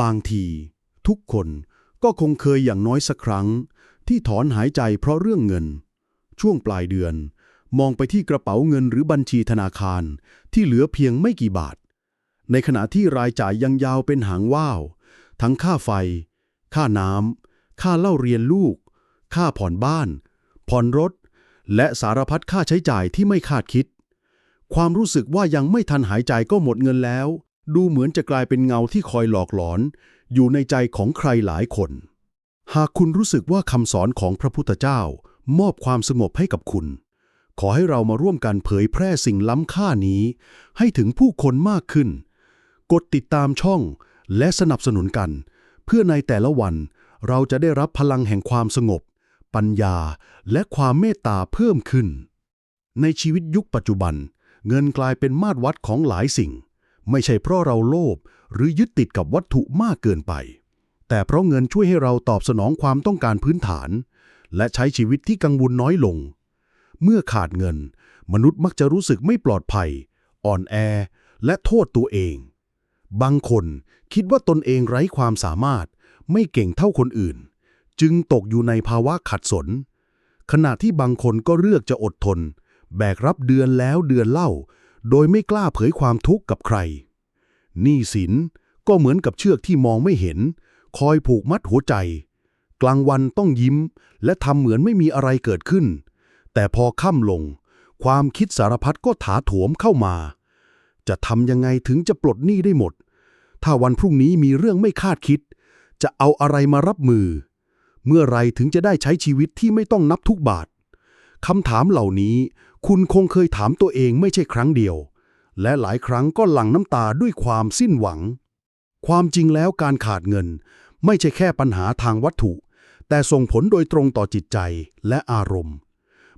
บางที ทุกคนก็คงเคยอย่างน้อยสักครั้ง ที่ถอนหายใจเพราะเรื่องเงิน ช่วงปลายเดือน มองไปที่กระเป๋าเงินหรือบัญชีธนาคารที่เหลือเพียงไม่กี่บาท ในขณะที่รายจ่ายยังยาวเป็นหางว่าว ทั้งค่าไฟ ค่าน้ำค่าเล่าเรียนลูก ค่าผ่อนบ้าน ผ่อนรถ และสารพัดค่าใช้จ่ายที่ไม่คาดคิด ความรู้สึกว่ายังไม่ทันหายใจก็หมดเงินแล้ว ดูเหมือนจะกลายเป็นเงาที่คอยหลอกหลอน อยู่ในใจของใครหลายคน หากคุณรู้สึกว่าคำสอนของพระพุทธเจ้า มอบความสงบให้กับคุณ ขอให้เรามาร่วมกันเผยแพร่สิ่งล้ำค่านี้ ให้ถึงผู้คนมากขึ้น กดติดตามช่องและสนับสนุนกัน เพื่อในแต่ละวันเราจะได้รับพลังแห่งความสงบ ปัญญา และความเมตตาเพิ่มขึ้น ในชีวิตยุคปัจจุบัน เงินกลายเป็นมาตรวัดของหลายสิ่ง ไม่ใช่เพราะเราโลภหรือยึดติดกับวัตถุมากเกินไป แต่เพราะเงินช่วยให้เราตอบสนองความต้องการพื้นฐาน และใช้ชีวิตที่กังวลน้อยลง เมื่อขาดเงิน มนุษย์มักจะรู้สึกไม่ปลอดภัย อ่อนแอ และโทษตัวเอง บางคนคิดว่าตนเองไร้ความสามารถ ไม่เก่งเท่าคนอื่น จึงตกอยู่ในภาวะขัดสน ขณะที่บางคนก็เลือกจะอดทน แบกรับเดือนแล้วเดือนเล่า โดยไม่กล้าเผยความทุกข์กับใครหนี้สินก็เหมือนกับเชือกที่มองไม่เห็น คอยผูกมัดหัวใจ กลางวันต้องยิ้ม และทำเหมือนไม่มีอะไรเกิดขึ้น แต่พอค่ำลง ความคิดสารพัดก็ถาโถมเข้ามา จะทำยังไงถึงจะปลดหนี้ได้หมด ถ้าวันพรุ่งนี้มีเรื่องไม่คาดคิด จะเอาอะไรมารับมือ เมื่อไรถึงจะได้ใช้ชีวิตที่ไม่ต้องนับทุกบาทคำถามเหล่านี้ คุณคงเคยถามตัวเองไม่ใช่ครั้งเดียว และหลายครั้งก็หลั่งน้ำตาด้วยความสิ้นหวัง ความจริงแล้วการขาดเงิน ไม่ใช่แค่ปัญหาทางวัตถุ แต่ส่งผลโดยตรงต่อจิตใจและอารมณ์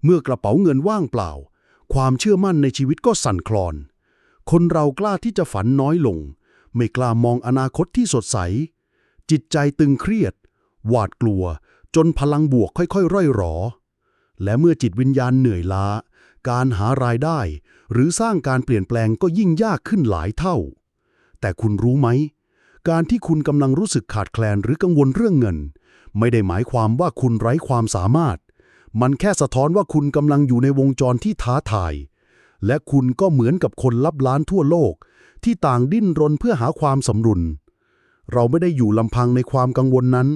เมื่อกระเป๋าเงินว่างเปล่า ความเชื่อมั่นในชีวิตก็สั่นคลอน คนเรากล้าที่จะฝันน้อยลง ไม่กล้ามองอนาคตที่สดใส จิตใจตึงเครียด หวาดกลัว จนพลังบวกค่อยๆ ร่อยหรอและเมื่อจิตวิญญาณเหนื่อยล้า การหารายได้ หรือสร้างการเปลี่ยนแปลงก็ยิ่งยากขึ้นหลายเท่า แต่คุณรู้ไหม การที่คุณกำลังรู้สึกขาดแคลนหรือกังวลเรื่องเงิน ไม่ได้หมายความว่าคุณไร้ความสามารถ มันแค่สะท้อนว่าคุณกำลังอยู่ในวงจรที่ท้าทาย และคุณก็เหมือนกับคนลับล้านทั่วโลก ที่ต่างดิ้นรนเพื่อหาความสมดุลเราไม่ได้อยู่ลำพังในความกังวลนั้น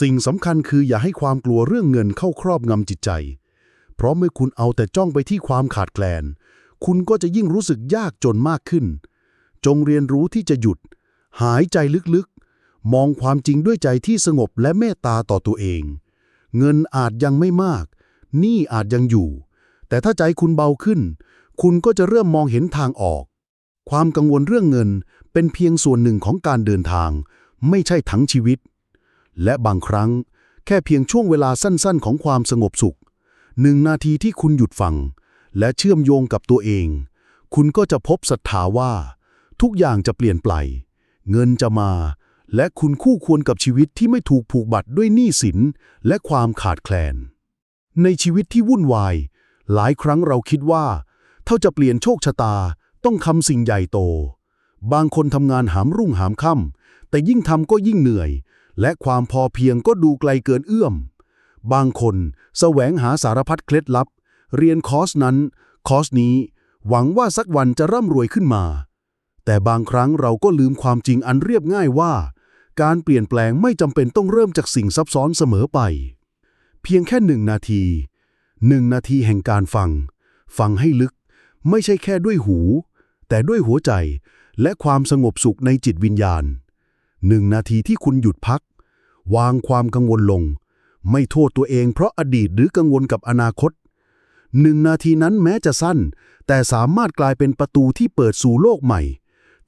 สิ่งสำคัญคืออย่าให้ความกลัวเรื่องเงินเข้าครอบงำจิตใจ เพราะเมื่อคุณเอาแต่จ้องไปที่ความขาดแคลน คุณก็จะยิ่งรู้สึกยากจนมากขึ้น จงเรียนรู้ที่จะหยุด หายใจลึกๆ มองความจริงด้วยใจที่สงบและเมตตาต่อตัวเอง เงินอาจยังไม่มาก หนี้อาจยังอยู่ แต่ถ้าใจคุณเบาขึ้น คุณก็จะเริ่มมองเห็นทางออก ความกังวลเรื่องเงินเป็นเพียงส่วนหนึ่งของการเดินทาง ไม่ใช่ทั้งชีวิต และบางครั้ง แค่เพียงช่วงเวลาสั้นๆ ของความสงบสุข หนึ่งนาทีที่คุณหยุดฟัง และเชื่อมโยงกับตัวเอง คุณก็จะพบศรัทธาว่า ทุกอย่างจะเปลี่ยนไป เงินจะมา และคุณคู่ควรกับชีวิตที่ไม่ถูกผูกบัตรด้วยหนี้สินและความขาดแคลน ในชีวิตที่วุ่นวาย หลายครั้งเราคิดว่า ถ้าจะเปลี่ยนโชคชะตาต้องทำสิ่งใหญ่โต บางคนทำงานหามรุ่งหามค่ำแต่ยิ่งทำก็ยิ่งเหนื่อย และความพอเพียงก็ดูไกลเกินเอื้อม บางคนแสวงหาสารพัดเคล็ดลับ เรียนคอร์สนั้น คอร์สนี้ หวังว่าสักวันจะร่ำรวยขึ้นมา แต่บางครั้งเราก็ลืมความจริงอันเรียบง่ายว่า การเปลี่ยนแปลงไม่จำเป็นต้องเริ่มจากสิ่งซับซ้อนเสมอไป เพียงแค่หนึ่งนาทีหนึ่งนาทีแห่งการฟัง ฟังให้ลึก ไม่ใช่แค่ด้วยหู แต่ด้วยหัวใจและความสงบสุขในจิตวิญญาณหนึ่งนาทีที่คุณหยุดพัก วางความกังวลลง ไม่โทษตัวเองเพราะอดีตหรือกังวลกับอนาคตหนึ่งนาทีนั้นแม้จะสั้น แต่สามารถกลายเป็นประตูที่เปิดสู่โลกใหม่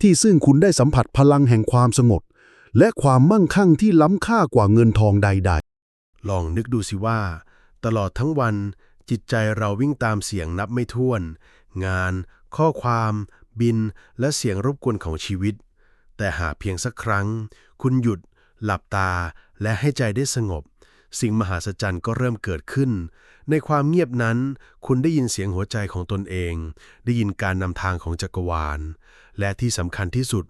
ที่ซึ่งคุณได้สัมผัสพลังแห่งความสงบ และความมั่งคั่งที่ล้ำค่ากว่าเงินทองใด ๆ ลองนึกดูสิว่า ตลอดทั้งวัน จิตใจเราวิ่งตามเสียงนับไม่ถ้วน งาน ข้อความ บิน และเสียงรบกวนของชีวิต แต่หากเพียงสักครั้ง คุณหยุด หลับตา และให้ใจได้สงบ สิ่งมหัศจรรย์ก็เริ่มเกิดขึ้น ในความเงียบนั้น คุณได้ยินเสียงหัวใจของตนเอง ได้ยินการนำทางของจักรวาล และที่สำคัญที่สุด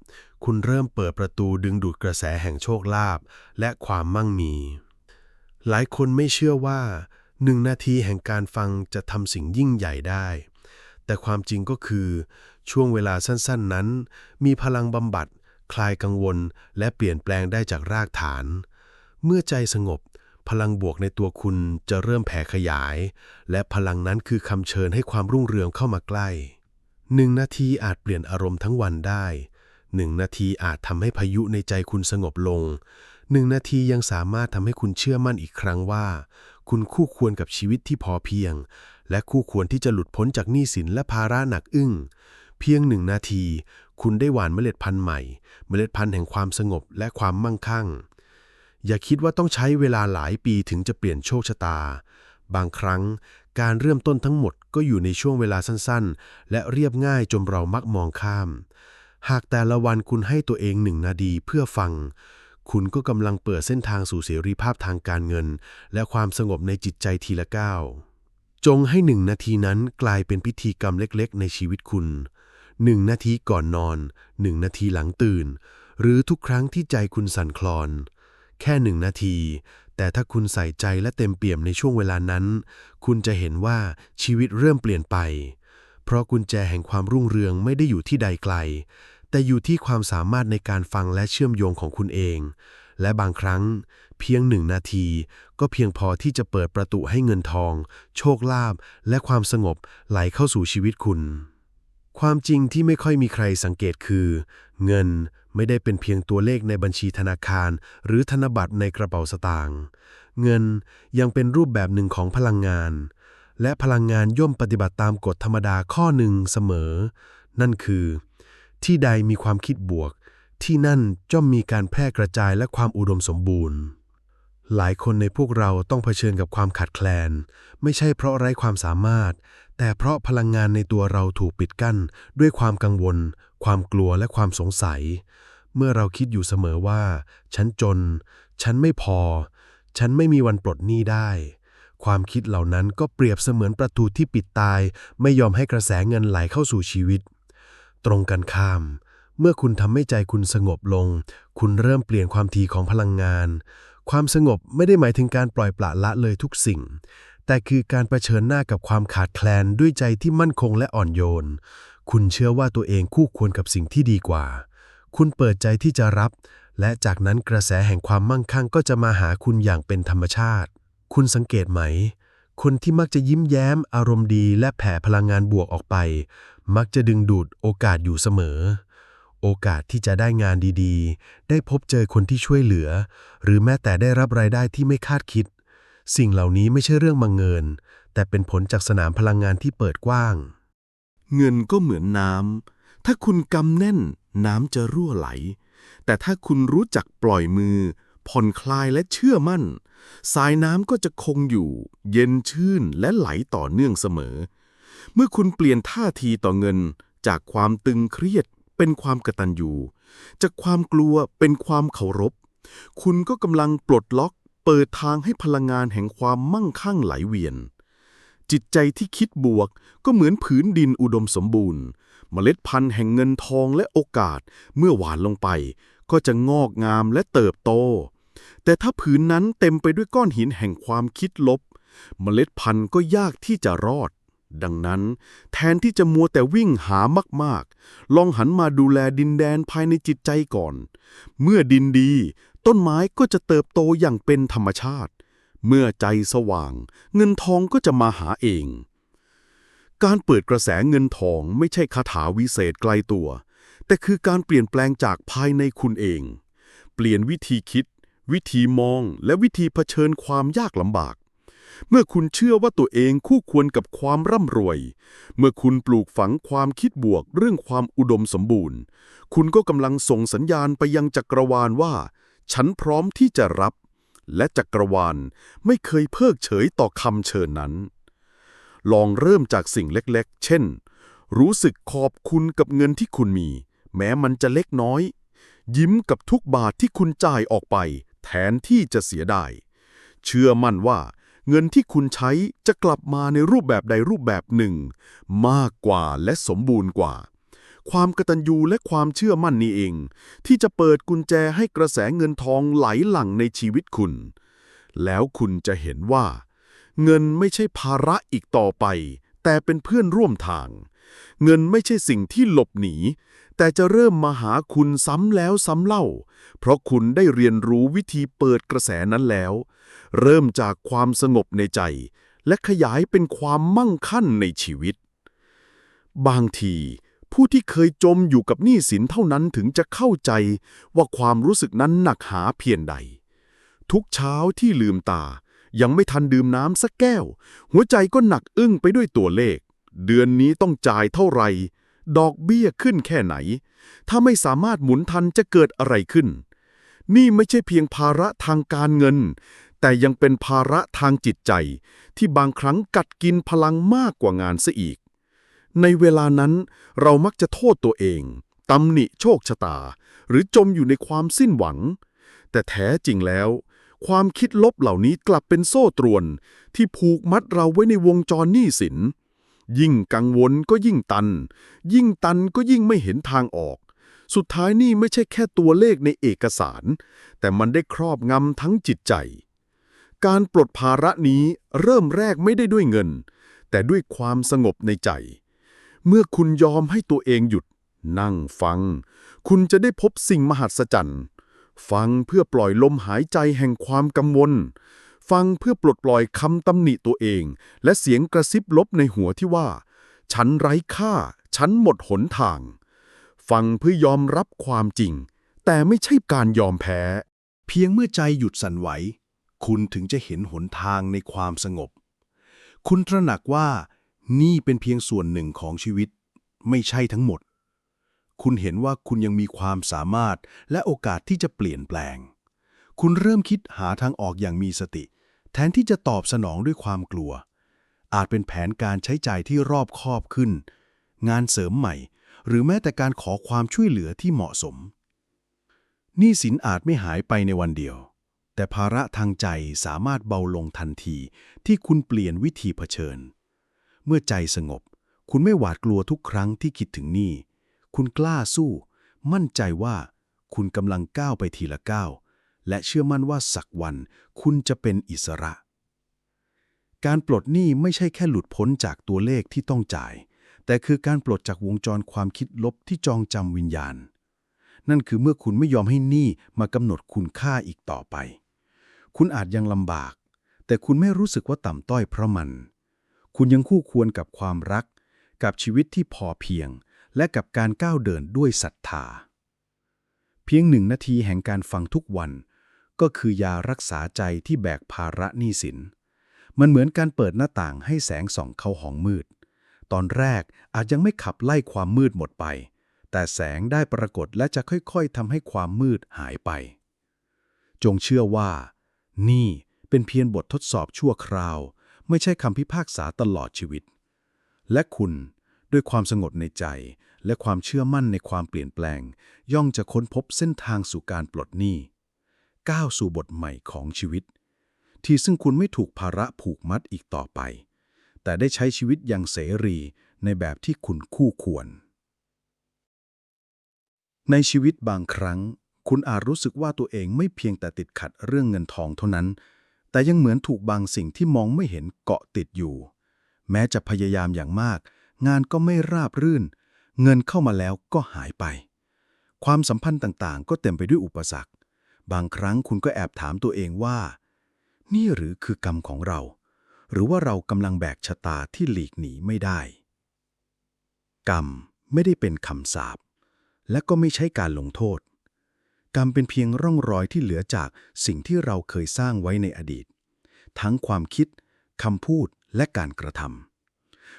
คุณเริ่มเปิดประตูดึงดูดกระแสแห่งโชคลาภและความมั่งมี หลายคนไม่เชื่อว่าหนึ่งนาทีแห่งการฟังจะทำสิ่งยิ่งใหญ่ได้ แต่ความจริงก็คือ ช่วงเวลาสั้นๆนั้น มีพลังบำบัด คลายกังวล และเปลี่ยนแปลงได้จากรากฐาน เมื่อใจสงบ พลังบวกในตัวคุณจะเริ่มแผ่ขยาย และพลังนั้นคือคำเชิญให้ความรุ่งเรืองเข้ามาใกล้หนึ่งนาทีอาจเปลี่ยนอารมณ์ทั้งวันได้หนึ่งนาทีอาจทำให้พายุในใจคุณสงบลงหนึ่งนาทียังสามารถทำให้คุณเชื่อมั่นอีกครั้งว่า คุณคู่ควรกับชีวิตที่พอเพียง และคู่ควรที่จะหลุดพ้นจากหนี้สินและภาระหนักอึ้ง เพียงหนึ่งนาที คุณได้หว่านเมล็ดพันธุ์ใหม่ เมล็ดพันธุ์แห่งความสงบและความมั่งคั่ง อย่าคิดว่าต้องใช้เวลาหลายปีถึงจะเปลี่ยนโชคชะตา บางครั้งการเริ่มต้นทั้งหมดก็อยู่ในช่วงเวลาสั้นๆ และเรียบง่ายจนเรามักมองข้าม หากแต่ละวันคุณให้ตัวเองหนึ่งนาทีเพื่อฟัง คุณก็กำลังเปิดเส้นทางสู่เสรีภาพทางการเงิน และความสงบในจิตใจทีละก้าวจงให้หนึ่งนาทีนั้นกลายเป็นพิธีกรรมเล็กๆ ในชีวิตคุณหนึ่งนาทีก่อนนอนหนึ่งนาทีหลังตื่น หรือทุกครั้งที่ใจคุณสั่นคลอน แค่หนึ่งนาที แต่ถ้าคุณใส่ใจและเต็มเปี่ยมในช่วงเวลานั้น คุณจะเห็นว่าชีวิตเริ่มเปลี่ยนไป เพราะกุญแจแห่งความรุ่งเรืองไม่ได้อยู่ที่ใดไกล แต่อยู่ที่ความสามารถในการฟังและเชื่อมโยงของคุณเอง และบางครั้ง เพียงหนึ่งนาที ก็เพียงพอที่จะเปิดประตูให้เงินทอง โชคลาภและความสงบไหลเข้าสู่ชีวิตคุณความจริงที่ไม่ค่อยมีใครสังเกตคือ เงิน ไม่ได้เป็นเพียงตัวเลขในบัญชีธนาคาร หรือธนบัตรในกระเป๋าสตางค์เงินยังเป็นรูปแบบหนึ่งของพลังงาน และพลังงานย่อมปฏิบัติตามกฎธรรมดาข้อหนึ่งเสมอ นั่นคือ ที่ใดมีความคิดบวก ที่นั่นย่อมมีการแพร่กระจายและความอุดมสมบูรณ์หลายคนในพวกเราต้องเผชิญกับความขาดแคลน ไม่ใช่เพราะไร้ความสามารถ แต่เพราะพลังงานในตัวเราถูกปิดกั้น ด้วยความกังวล ความกลัวและความสงสัย เมื่อเราคิดอยู่เสมอว่า ฉันจน ฉันไม่พอ ฉันไม่มีวันปลดหนี้ได้ ความคิดเหล่านั้นก็เปรียบเสมือนประตูที่ปิดตาย ไม่ยอมให้กระแสเงินไหลเข้าสู่ชีวิต ตรงกันข้าม เมื่อคุณทำให้ใจคุณสงบลง คุณเริ่มเปลี่ยนความถี่ของพลังงาน ความสงบไม่ได้หมายถึงการปล่อยปละละเลยทุกสิ่งแต่คือการเผชิญหน้ากับความขาดแคลนด้วยใจที่มั่นคงและอ่อนโยน คุณเชื่อว่าตัวเองคู่ควรกับสิ่งที่ดีกว่า คุณเปิดใจที่จะรับ และจากนั้นกระแสแห่งความมั่งคั่งก็จะมาหาคุณอย่างเป็นธรรมชาติ คุณสังเกตไหม คนที่มักจะยิ้มแย้ม อารมณ์ดีและแผ่พลังงานบวกออกไป มักจะดึงดูดโอกาสอยู่เสมอ โอกาสที่จะได้งานดีๆ ได้พบเจอคนที่ช่วยเหลือ หรือแม้แต่ได้รับรายได้ที่ไม่คาดคิด สิ่งเหล่านี้ไม่ใช่เรื่องบังเอิญแต่เป็นผลจากสนามพลังงานที่เปิดกว้าง เงินก็เหมือนน้ำถ้าคุณกำแน่น น้ำจะรั่วไหล แต่ถ้าคุณรู้จักปล่อยมือ ผ่อนคลายและเชื่อมั่น สายน้ำก็จะคงอยู่ เย็นชื่นและไหลต่อเนื่องเสมอ เมื่อคุณเปลี่ยนท่าทีต่อเงิน จากความตึงเครียดเป็นความกตัญญูจากความกลัวเป็นความเคารพ คุณก็กำลังปลดล็อก เปิดทางให้พลังงานแห่งความมั่งคั่งไหลเวียน จิตใจที่คิดบวกก็เหมือนผืนดินอุดมสมบูรณ์ เมล็ดพันธุ์แห่งเงินทองและโอกาสเมื่อหวานลงไป ก็จะงอกงามและเติบโต แต่ถ้าผืนนั้นเต็มไปด้วยก้อนหินแห่งความคิดลบ เมล็ดพันธุ์ก็ยากที่จะรอด ดังนั้น แทนที่จะมัวแต่วิ่งหามากๆ ลองหันมาดูแลดินแดนภายในจิตใจก่อน เมื่อดินดี ต้นไม้ก็จะเติบโตอย่างเป็นธรรมชาติ เมื่อใจสว่าง เงินทองก็จะมาหาเอง การเปิดกระแสเงินทองไม่ใช่คาถาวิเศษไกลตัว แต่คือการเปลี่ยนแปลงจากภายในคุณเอง เปลี่ยนวิธีคิด วิธีมอง และวิธีเผชิญความยากลำบาก เมื่อคุณเชื่อว่าตัวเองคู่ควรกับความร่ำรวย เมื่อคุณปลูกฝังความคิดบวกเรื่องความอุดมสมบูรณ์ คุณก็กำลังส่งสัญญาณไปยังจักรวาลว่า ฉันพร้อมที่จะรับ และจักรวาลไม่เคยเพิกเฉยต่อคำเชิญนั้น ลองเริ่มจากสิ่งเล็กๆ เช่น รู้สึกขอบคุณกับเงินที่คุณมี แม้มันจะเล็กน้อย ยิ้มกับทุกบาทที่คุณจ่ายออกไป แทนที่จะเสียดายเชื่อมั่นว่าเงินที่คุณใช้จะกลับมาในรูปแบบใดรูปแบบหนึ่ง มากกว่าและสมบูรณ์กว่า ความกตัญญูและความเชื่อมั่นนี่เอง ที่จะเปิดกุญแจให้กระแสเงินทองไหลหลั่งในชีวิตคุณ แล้วคุณจะเห็นว่า เงินไม่ใช่ภาระอีกต่อไป แต่เป็นเพื่อนร่วมทาง เงินไม่ใช่สิ่งที่หลบหนี แต่จะเริ่มมาหาคุณซ้ำแล้วซ้ำเล่า เพราะคุณได้เรียนรู้วิธีเปิดกระแสนั้นแล้ว เริ่มจากความสงบในใจ และขยายเป็นความมั่งคั่งในชีวิต บางทีผู้ที่เคยจมอยู่กับหนี้สินเท่านั้นถึงจะเข้าใจว่าความรู้สึกนั้นหนักหาเพียงใด ทุกเช้าที่ลืมตา ยังไม่ทันดื่มน้ำสักแก้ว หัวใจก็หนักอึ้งไปด้วยตัวเลข เดือนนี้ต้องจ่ายเท่าไหร่ ดอกเบี้ยขึ้นแค่ไหน ถ้าไม่สามารถหมุนทันจะเกิดอะไรขึ้น นี่ไม่ใช่เพียงภาระทางการเงิน แต่ยังเป็นภาระทางจิตใจ ที่บางครั้งกัดกินพลังมากกว่างานซะอีก ในเวลานั้นเรามักจะโทษตัวเองตำหนิโชคชะตา หรือจมอยู่ในความสิ้นหวัง แต่แท้จริงแล้ว ความคิดลบเหล่านี้กลับเป็นโซ่ตรวน ที่ผูกมัดเราไว้ในวงจรหนี้สิน ยิ่งกังวลก็ยิ่งตัน ยิ่งตันก็ยิ่งไม่เห็นทางออก สุดท้ายนี่ไม่ใช่แค่ตัวเลขในเอกสาร แต่มันได้ครอบงำทั้งจิตใจ การปลดภาระนี้เริ่มแรกไม่ได้ด้วยเงิน แต่ด้วยความสงบในใจ เมื่อคุณยอมให้ตัวเองหยุด นั่งฟัง คุณจะได้พบสิ่งมหัศจรรย์ ฟังเพื่อปล่อยลมหายใจแห่งความกังวล ฟังเพื่อปลดปล่อยคำตำหนิตัวเอง และเสียงกระซิบลบในหัวที่ว่า ฉันไร้ค่า ฉันหมดหนทาง ฟังเพื่อยอมรับความจริง แต่ไม่ใช่การยอมแพ้ เพียงเมื่อใจหยุดสั่นไหว คุณถึงจะเห็นหนทางในความสงบ คุณตระหนักว่านี่เป็นเพียงส่วนหนึ่งของชีวิต ไม่ใช่ทั้งหมด คุณเห็นว่าคุณยังมีความสามารถและโอกาสที่จะเปลี่ยนแปลง คุณเริ่มคิดหาทางออกอย่างมีสติ แทนที่จะตอบสนองด้วยความกลัว อาจเป็นแผนการใช้จ่ายที่รอบคอบขึ้น งานเสริมใหม่ หรือแม้แต่การขอความช่วยเหลือที่เหมาะสมหนี้สินอาจไม่หายไปในวันเดียว แต่ภาระทางใจสามารถเบาลงทันทีที่คุณเปลี่ยนวิธีเผชิญ เมื่อใจสงบ คุณไม่หวาดกลัวทุกครั้งที่คิดถึงหนี้ คุณกล้าสู้ มั่นใจว่าคุณกำลังก้าวไปทีละก้าวและเชื่อมั่นว่าสักวันคุณจะเป็นอิสระ การปลดหนี้ไม่ใช่แค่หลุดพ้นจากตัวเลขที่ต้องจ่าย แต่คือการปลดจากวงจรความคิดลบที่จองจำวิญญาณ นั่นคือเมื่อคุณไม่ยอมให้หนี้มากำหนดคุณค่าอีกต่อไป คุณอาจยังลำบาก แต่คุณไม่รู้สึกว่าต่ำต้อยเพราะมัน คุณยังคู่ควรกับความรัก กับชีวิตที่พอเพียง และกับการก้าวเดินด้วยศรัทธา เพียงหนึ่งนาทีแห่งการฟังทุกวัน ก็คือยารักษาใจที่แบกภาระหนี้สิน มันเหมือนการเปิดหน้าต่างให้แสงส่องเข้าห้องมืด ตอนแรกอาจยังไม่ขับไล่ความมืดหมดไป แต่แสงได้ปรากฏและจะค่อยๆทำให้ความมืดหายไป จงเชื่อว่า นี่เป็นเพียงบททดสอบชั่วคราว ไม่ใช่คำพิพากษาตลอดชีวิต และคุณ ด้วยความสงบในใจ และความเชื่อมั่นในความเปลี่ยนแปลง ย่อมจะค้นพบเส้นทางสู่การปลดหนี้ก้าวสู่บทใหม่ของชีวิต ที่ซึ่งคุณไม่ถูกภาระผูกมัดอีกต่อไป แต่ได้ใช้ชีวิตอย่างเสรีในแบบที่คุณคู่ควร ในชีวิตบางครั้ง คุณอาจรู้สึกว่าตัวเองไม่เพียงแต่ติดขัดเรื่องเงินทองเท่านั้น แต่ยังเหมือนถูกบางสิ่งที่มองไม่เห็นเกาะติดอยู่ แม้จะพยายามอย่างมาก งานก็ไม่ราบรื่น เงินเข้ามาแล้วก็หายไป ความสัมพันธ์ต่างๆ ก็เต็มไปด้วยอุปสรรค บางครั้งคุณก็แอบถามตัวเองว่า นี่หรือคือกรรมของเรา หรือว่าเรากำลังแบกชะตาที่หลีกหนีไม่ได้ กรรมไม่ได้เป็นคำสาปและก็ไม่ใช่การลงโทษ กรรมเป็นเพียงร่องรอยที่เหลือจากสิ่งที่เราเคยสร้างไว้ในอดีต ทั้งความคิดคำพูดและการกระทำ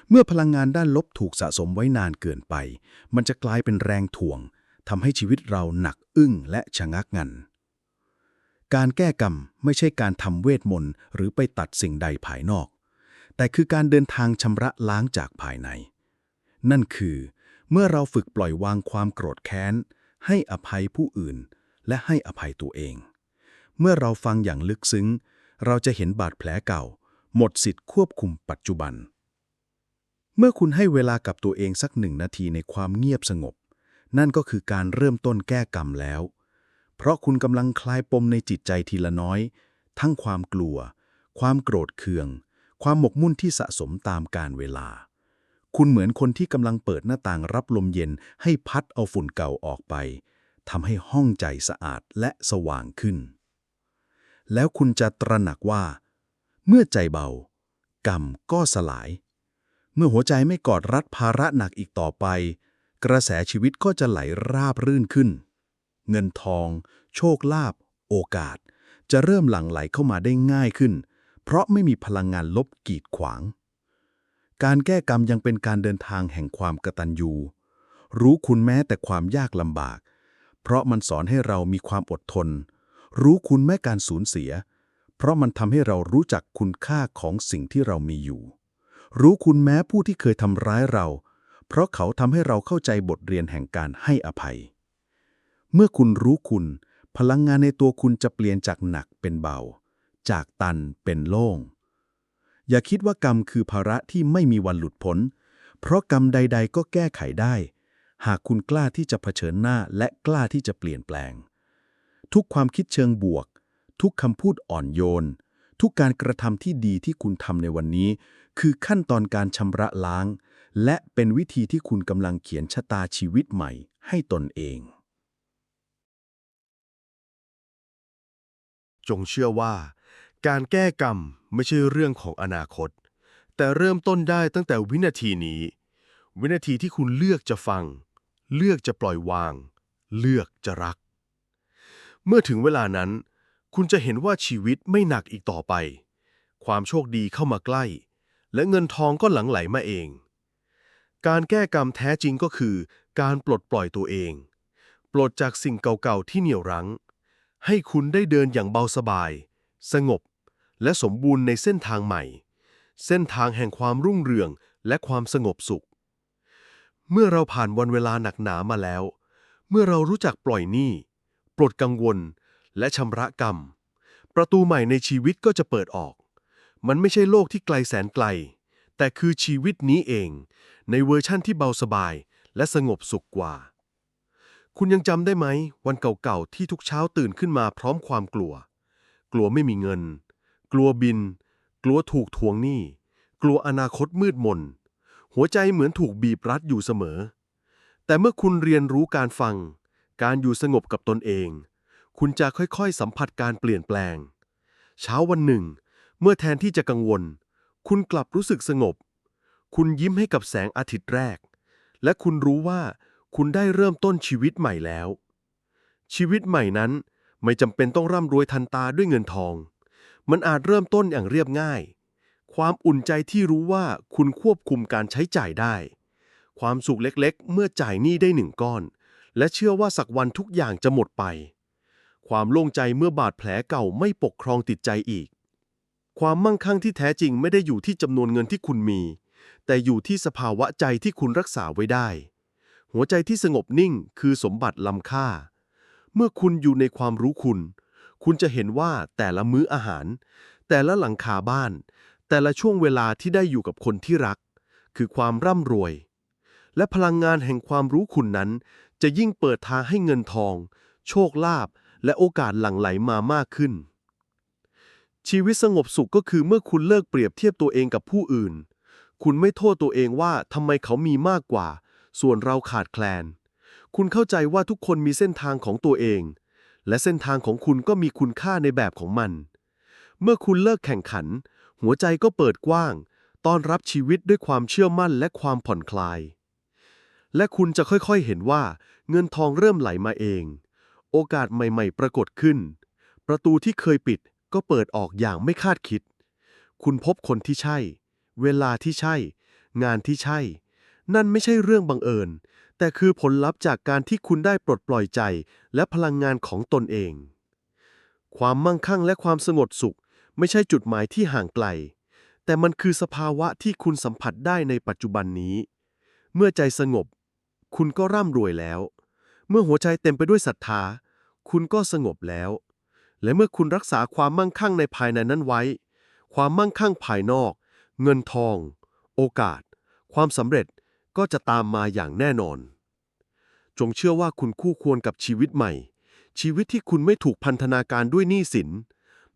เมื่อพลังงานด้านลบถูกสะสมไว้นานเกินไป มันจะกลายเป็นแรงถ่วงทำให้ชีวิตเราหนักอึ้งและชะงักงัน การแก้กรรมไม่ใช่การทำเวทมนต์หรือไปตัดสิ่งใดภายนอก แต่คือการเดินทางชำระล้างจากภายใน นั่นคือ เมื่อเราฝึกปล่อยวางความโกรธแค้น ให้อภัยผู้อื่น และให้อภัยตัวเอง เมื่อเราฟังอย่างลึกซึ้ง เราจะเห็นบาดแผลเก่า หมดสิทธิ์ควบคุมปัจจุบัน เมื่อคุณให้เวลากับตัวเองสักหนึ่งนาทีในความเงียบสงบ นั่นก็คือการเริ่มต้นแก้กรรมแล้ว เพราะคุณกำลังคลายปมในจิตใจทีละน้อย ทั้งความกลัว ความโกรธเคือง ความหมกมุ่นที่สะสมตามกาลเวลา คุณเหมือนคนที่กำลังเปิดหน้าต่างรับลมเย็นให้พัดเอาฝุ่นเก่าออกไปทำให้ห้องใจสะอาดและสว่างขึ้น แล้วคุณจะตระหนักว่า เมื่อใจเบา กรรมก็สลาย เมื่อหัวใจไม่กอดรัดภาระหนักอีกต่อไป กระแสชีวิตก็จะไหลราบรื่นขึ้น เงินทอง โชคลาภโอกาส จะเริ่มหลั่งไหลเข้ามาได้ง่ายขึ้น เพราะไม่มีพลังงานลบกีดขวาง การแก้กรรมยังเป็นการเดินทางแห่งความกตัญญูรู้คุณแม้แต่ความยากลำบาก เพราะมันสอนให้เรามีความอดทน รู้คุณแม้การสูญเสีย เพราะมันทำให้เรารู้จักคุณค่าของสิ่งที่เรามีอยู่ รู้คุณแม้ผู้ที่เคยทำร้ายเรา เพราะเขาทำให้เราเข้าใจบทเรียนแห่งการให้อภัย เมื่อคุณรู้คุณ พลังงานในตัวคุณจะเปลี่ยนจากหนักเป็นเบา จากตันเป็นโล่ง อย่าคิดว่ากรรมคือภาระที่ไม่มีวันหลุดพ้น เพราะกรรมใด ๆ ก็แก้ไขได้ หากคุณกล้าที่จะเผชิญหน้าและกล้าที่จะเปลี่ยนแปลง ทุกความคิดเชิงบวก ทุกคำพูดอ่อนโยน ทุกการกระทำที่ดีที่คุณทำในวันนี้ คือขั้นตอนการชำระล้าง และเป็นวิธีที่คุณกำลังเขียนชะตาชีวิตใหม่ให้ตนเอง จงเชื่อว่า การแก้กรรมไม่ใช่เรื่องของอนาคต แต่เริ่มต้นได้ตั้งแต่วินาทีนี้ วินาทีที่คุณเลือกจะฟัง เลือกจะปล่อยวาง เลือกจะรัก เมื่อถึงเวลานั้น คุณจะเห็นว่าชีวิตไม่หนักอีกต่อไป ความโชคดีเข้ามาใกล้ และเงินทองก็หลั่งไหลมาเอง การแก้กรรมแท้จริงก็คือ การปลดปล่อยตัวเอง ปลดจากสิ่งเก่าๆที่เหนี่ยวรั้ง ให้คุณได้เดินอย่างเบาสบาย สงบ และสมบูรณ์ในเส้นทางใหม่ เส้นทางแห่งความรุ่งเรืองและความสงบสุข เมื่อเราผ่านวันเวลาหนักหนามาแล้ว เมื่อเรารู้จักปล่อยหนี้ ปลดกังวล และชำระกรรม ประตูใหม่ในชีวิตก็จะเปิดออก มันไม่ใช่โลกที่ไกลแสนไกล แต่คือชีวิตนี้เอง ในเวอร์ชั่นที่เบาสบาย และสงบสุขกว่า คุณยังจำได้ไหม วันเก่าๆที่ทุกเช้าตื่นขึ้นมาพร้อมความกลัว กลัวไม่มีเงิน กลัวบิน กลัวถูกทวงหนี้ กลัวอนาคตมืดมน หัวใจเหมือนถูกบีบรัดอยู่เสมอ แต่เมื่อคุณเรียนรู้การฟัง การอยู่สงบกับตนเอง คุณจะค่อยๆ สัมผัสการเปลี่ยนแปลง เช้าวันหนึ่ง เมื่อแทนที่จะกังวล คุณกลับรู้สึกสงบ คุณยิ้มให้กับแสงอาทิตย์แรก และคุณรู้ว่าคุณได้เริ่มต้นชีวิตใหม่แล้ว ชีวิตใหม่นั้นไม่จำเป็นต้องร่ำรวยทันตาด้วยเงินทอง มันอาจเริ่มต้นอย่างเรียบง่าย ความอุ่นใจที่รู้ว่าคุณควบคุมการใช้จ่ายได้ ความสุขเล็กๆ เมื่อจ่ายหนี้ได้หนึ่งก้อน และเชื่อว่าสักวันทุกอย่างจะหมดไป ความโล่งใจเมื่อบาดแผลเก่าไม่ปกครองติดใจอีก ความมั่งคั่งที่แท้จริงไม่ได้อยู่ที่จำนวนเงินที่คุณมี แต่อยู่ที่สภาวะใจที่คุณรักษาไว้ได้ หัวใจที่สงบนิ่งคือสมบัติล้ำค่า เมื่อคุณอยู่ในความรู้คุณ คุณจะเห็นว่าแต่ละมื้ออาหาร แต่ละหลังคาบ้าน แต่ละช่วงเวลาที่ได้อยู่กับคนที่รัก คือความร่ำรวย และพลังงานแห่งความรู้คุณนั้น จะยิ่งเปิดทางให้เงินทอง โชคลาภ และโอกาสหลั่งไหลมามากขึ้น ชีวิตสงบสุขก็คือเมื่อคุณเลิกเปรียบเทียบตัวเองกับผู้อื่น คุณไม่โทษตัวเองว่าทำไมเขามีมากกว่า ส่วนเราขาดแคลน คุณเข้าใจว่าทุกคนมีเส้นทางของตัวเอง และเส้นทางของคุณก็มีคุณค่าในแบบของมัน เมื่อคุณเลิกแข่งขัน หัวใจก็เปิดกว้าง ต้อนรับชีวิตด้วยความเชื่อมั่นและความผ่อนคลาย และคุณจะค่อยๆเห็นว่าเงินทองเริ่มไหลมาเอง โอกาสใหม่ ๆ ปรากฏขึ้น ประตูที่เคยปิดก็เปิดออกอย่างไม่คาดคิด คุณพบคนที่ใช่ เวลาที่ใช่ งานที่ใช่ นั่นไม่ใช่เรื่องบังเอิญ แต่คือผลลัพธ์จากการที่คุณได้ปลดปล่อยใจและพลังงานของตนเอง ความมั่งคั่งและความสงบสุข ไม่ใช่จุดหมายที่ห่างไกล แต่มันคือสภาวะที่คุณสัมผัสได้ในปัจจุบันนี้ เมื่อใจสงบ คุณก็ร่ำรวยแล้ว เมื่อหัวใจเต็มไปด้วยศรัทธา คุณก็สงบแล้ว และเมื่อคุณรักษาความมั่งคั่งในภายในนั้นไว้ ความมั่งคั่งภายนอก เงินทอง โอกาส ความสำเร็จก็จะตามมาอย่างแน่นอน จงเชื่อว่าคุณคู่ควรกับชีวิตใหม่ ชีวิตที่คุณไม่ถูกพันธนาการด้วยหนี้สิน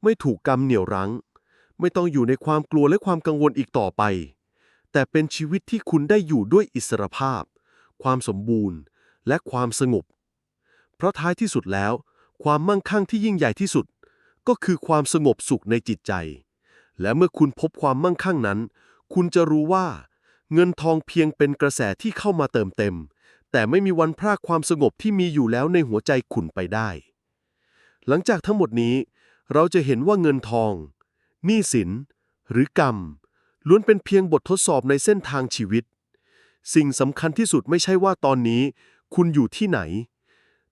ไม่ถูกกรรมเหนี่ยวรั้ง ไม่ต้องอยู่ในความกลัวและความกังวลอีกต่อไป แต่เป็นชีวิตที่คุณได้อยู่ด้วยอิสรภาพ ความสมบูรณ์ และความสงบ เพราะท้ายที่สุดแล้ว ความมั่งคั่งที่ยิ่งใหญ่ที่สุด ก็คือความสงบสุขในจิตใจ และเมื่อคุณพบความมั่งคั่งนั้น คุณจะรู้ว่า เงินทองเพียงเป็นกระแสที่เข้ามาเติมเต็ม แต่ไม่มีวันพรากความสงบที่มีอยู่แล้วในหัวใจคุณไปได้ หลังจากทั้งหมดนี้เราจะเห็นว่าเงินทองหนี้สิน หรือกรรม ล้วนเป็นเพียงบททดสอบในเส้นทางชีวิต สิ่งสำคัญที่สุดไม่ใช่ว่าตอนนี้ คุณอยู่ที่ไหน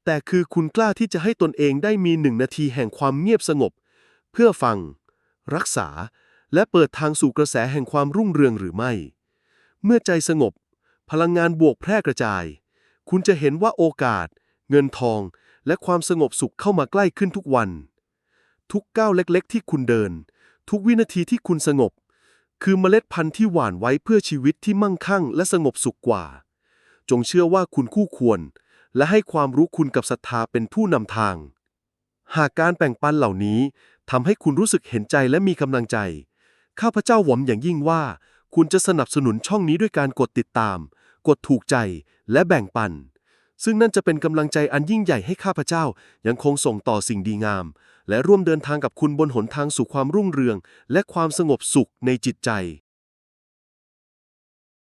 แต่คือคุณกล้าที่จะให้ตนเองได้มีหนึ่งนาทีแห่งความเงียบสงบ เพื่อฟัง รักษา และเปิดทางสู่กระแสแห่งความรุ่งเรืองหรือไม่ เมื่อใจสงบ พลังงานบวกแพร่กระจาย คุณจะเห็นว่าโอกาส เงินทอง และความสงบสุขเข้ามาใกล้ขึ้นทุกวัน ทุกก้าวเล็ก ๆ ที่คุณเดิน ทุกวินาทีที่คุณสงบ คือเมล็ดพันธุ์ที่หว่านไว้เพื่อชีวิตที่มั่งคั่งและสงบสุขกว่า จงเชื่อว่าคุณคู่ควร และให้ความรู้คุณกับศรัทธาเป็นผู้นำทาง หากการแบ่งปันเหล่านี้ทำให้คุณรู้สึกเห็นใจและมีกำลังใจ ข้าพเจ้าหวังอย่างยิ่งว่า คุณจะสนับสนุนช่องนี้ด้วยการกดติดตาม กดถูกใจและแบ่งปัน ซึ่งนั่นจะเป็นกำลังใจอันยิ่งใหญ่ให้ข้าพเจ้ายังคงส่งต่อสิ่งดีงาม และร่วมเดินทางกับคุณบนหนทางสู่ความรุ่งเรือง และความสงบสุขในจิตใจ